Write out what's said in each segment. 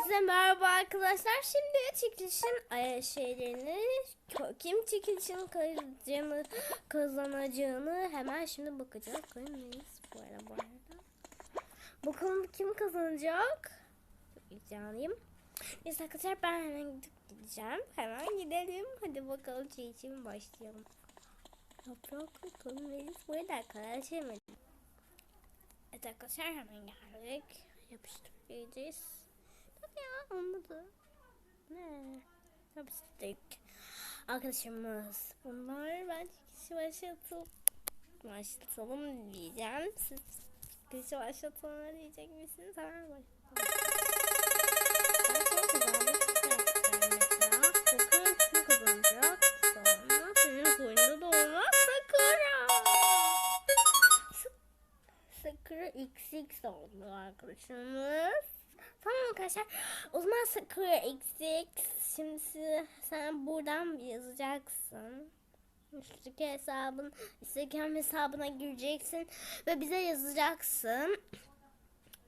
Herkese merhaba arkadaşlar. Şimdi çekilişin e, şeylerini kim çekilişin kazanacağını, kazanacağını hemen şimdi bakacağız. Koymayız bu arada bu arada. Bakalım kim kazanacak? Çok heyecanlıyım. Neyse arkadaşlar ben hemen gidip gideceğim. Hemen gidelim. Hadi bakalım çekilişime başlayalım. Yaprak koymayız bu arada arkadaşlar. Evet arkadaşlar hemen geldik. Yapıştıracağız. Ya olmadı. Ne? Yapıştırdık. Arkadaşımız bunlar ben kişi başlatıp başlatalım diyeceğim. Siz kişi başlatalım diyecek misiniz? Hemen başlatalım. Sakura XX oldu arkadaşımız. Tamam arkadaşlar. O zaman Sakura XX. Şimdi sen buradan yazacaksın. Üstteki hesabın, Instagram hesabına gireceksin ve bize yazacaksın.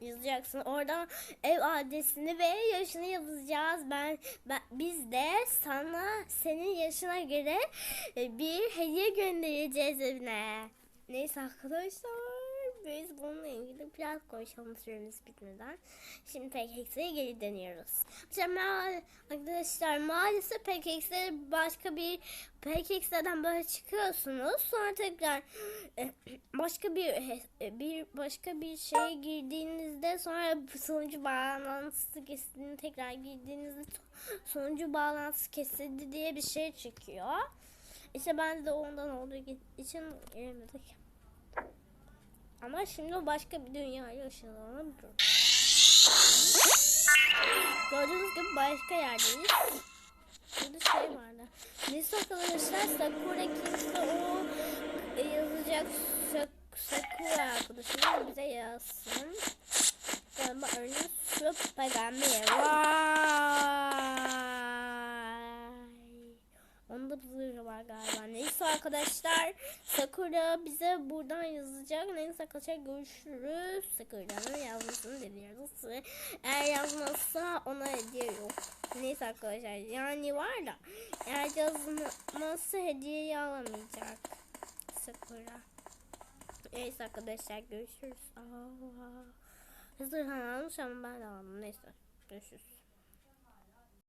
Yazacaksın. Oradan ev adresini ve yaşını yazacağız. Ben, ben biz de sana senin yaşına göre e, bir hediye göndereceğiz evine. Neyse arkadaşlar biz bununla ilgili biraz konuşalım süremiz bitmeden. Şimdi PKX'e geri dönüyoruz. Şimdi arkadaşlar maalesef PKX'e başka bir PKX'den böyle çıkıyorsunuz. Sonra tekrar başka bir bir başka bir şeye girdiğinizde sonra sonucu bağlantısı kesildiğini tekrar girdiğinizde sonucu bağlantısı kesildi diye bir şey çıkıyor. İşte ben de ondan olduğu için giremedik. Ama şimdi başka bir dünyaya ışınlanabilirim. Gördüğünüz gibi başka yerdeyiz. Burada şey vardı. Neyse arkadaşlar Sakura kimse o e, yazacak Sakura arkadaşım bize yazsın. Galiba örneğin Süpermen. Vay. Galiba. Neyse arkadaşlar. Sakura bize buradan yazacak. Neyse arkadaşlar görüşürüz. Sakura'nın yazmasını diliyoruz. Eğer yazmazsa ona hediye yok. Neyse arkadaşlar. Yani var da. Eğer yazmazsa hediyeyi alamayacak. Sakura. Neyse arkadaşlar görüşürüz. Aa. Almış ama ben de aldım. Neyse görüşürüz.